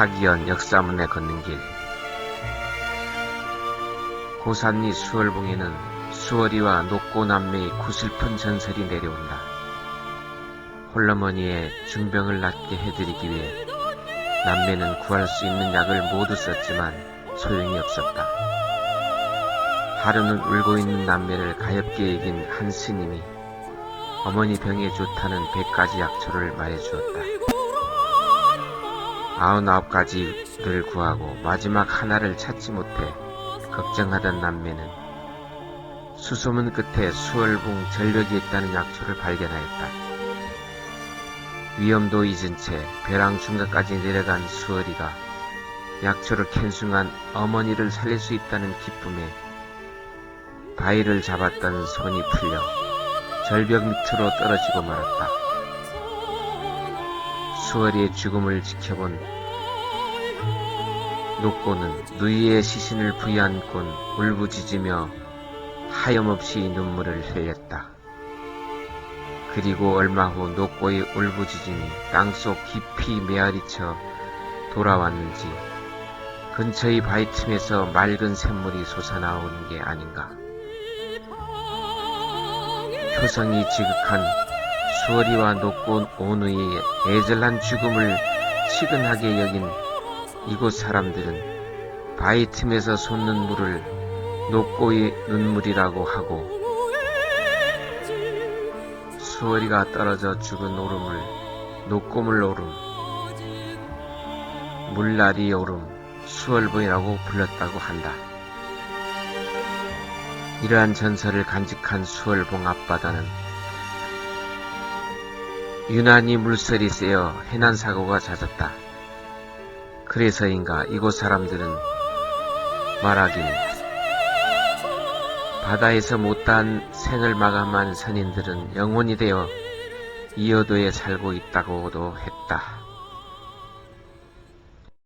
사기현 역사문에 걷는 길 고산리 수월봉에는 수월이와 녹고 남매의 구슬픈 전설이 내려온다. 홀러머니의 중병을 낫게 해드리기 위해 남매는 구할 수 있는 약을 모두 썼지만 소용이 없었다. 하루는 울고 있는 남매를 가엾게 이긴 한 스님이 어머니 병에 좋다는 백 가지 약초를 말해주었다. 아흔아홉 가지를 구하고 마지막 하나를 찾지 못해 걱정하던 남매는 수소문 끝에 수월봉 절벽에 있다는 약초를 발견하였다. 위험도 잊은 채 벼랑 중간까지 내려간 수월이가 약초를 캔 순간 어머니를 살릴 수 있다는 기쁨에 바위를 잡았던 손이 풀려 절벽 밑으로 떨어지고 말았다. 수월이의 죽음을 지켜본 녹고는 누이의 시신을 부여안곤 울부짖으며 하염없이 눈물을 흘렸다. 그리고 얼마 후 녹고의 울부짖음이 땅속 깊이 메아리쳐 돌아왔는지 근처의 바위 틈에서 맑은 샘물이 솟아나오는 게 아닌가. 표성이 지극한 수월이와 녹고 오누이의 애절한 죽음을 치근하게 여긴 이곳 사람들은 바위 틈에서 솟는 물을 녹고의 눈물이라고 하고 수월이가 떨어져 죽은 오름을 녹고물 오름, 물날이 오름, 수월봉이라고 불렀다고 한다. 이러한 전설을 간직한 수월봉 앞바다는 유난히 물살이 세어 해난 사고가 잦았다. 그래서인가 이곳 사람들은 말하길 바다에서 못다한 생을 마감한 선인들은 영혼이 되어 이어도에 살고 있다고도 했다.